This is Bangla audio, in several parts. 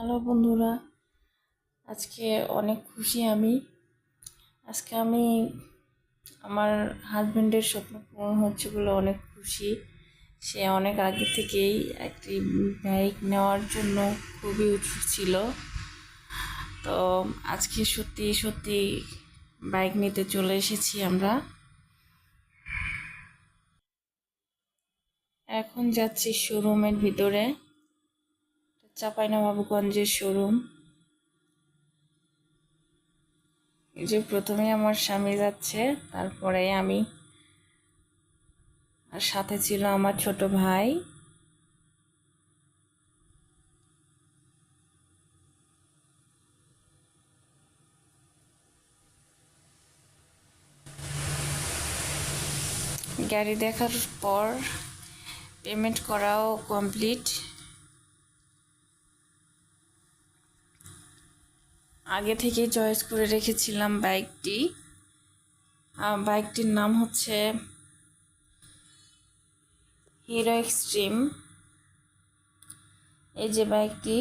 হ্যালো বন্ধুরা, আজকে অনেক খুশি আমি। আজকে আমি আমার হাজব্যান্ডের স্বপ্ন পূরণ হচ্ছে বলে অনেক খুশি। সে অনেক আগে থেকেই একটি বাইক নেওয়ার জন্য খুবই উৎসুক ছিল। তো আজকে সত্যি সত্যি বাইক নিতে চলে এসেছি আমরা। এখন যাচ্ছি শোরুমের ভিতরে। চাঁপাইনবাবগঞ্জের শোরুম। এই যে প্রথমে আমার স্বামী যাচ্ছে, তারপরে আমি। আর সাথে ছিল আমার ছোট ভাই। গাড়ি দেখার পর পেমেন্ট করাও কমপ্লিট আগে থেকেই চয়েস করে রেখেছিলাম বাইকটি বাইকটির নাম হচ্ছে হিরো এক্সট্রিম এই যে বাইকটি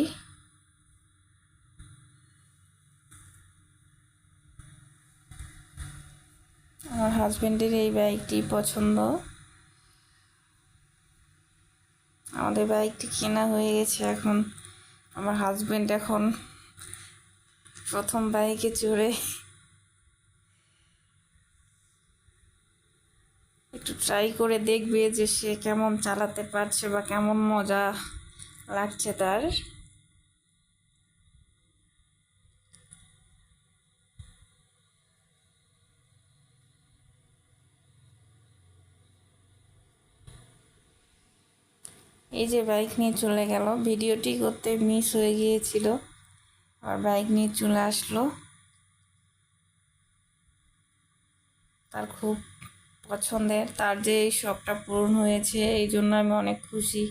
আমার হাজবেন্ডের এই বাইকটি পছন্দ। আমাদের বাইকটি কেনা হয়ে গেছে এখন। আমার হাজবেন্ড এখন প্রথম বাইকে চড়ে একটু ট্রাই করে দেখবে যে সে কেমন চালাতে পারছে বা কেমন মজা লাগছে তার। এই যে বাইক নিয়ে চলে গেল। ভিডিওটি করতে মিস হয়ে গিয়েছিল। আর বাইক নিয়ে চলে আসলো। তার খুব পছন্দের, তার যে এই শখটা পূরণ হয়েছে, এই জন্য আমি অনেক খুশি।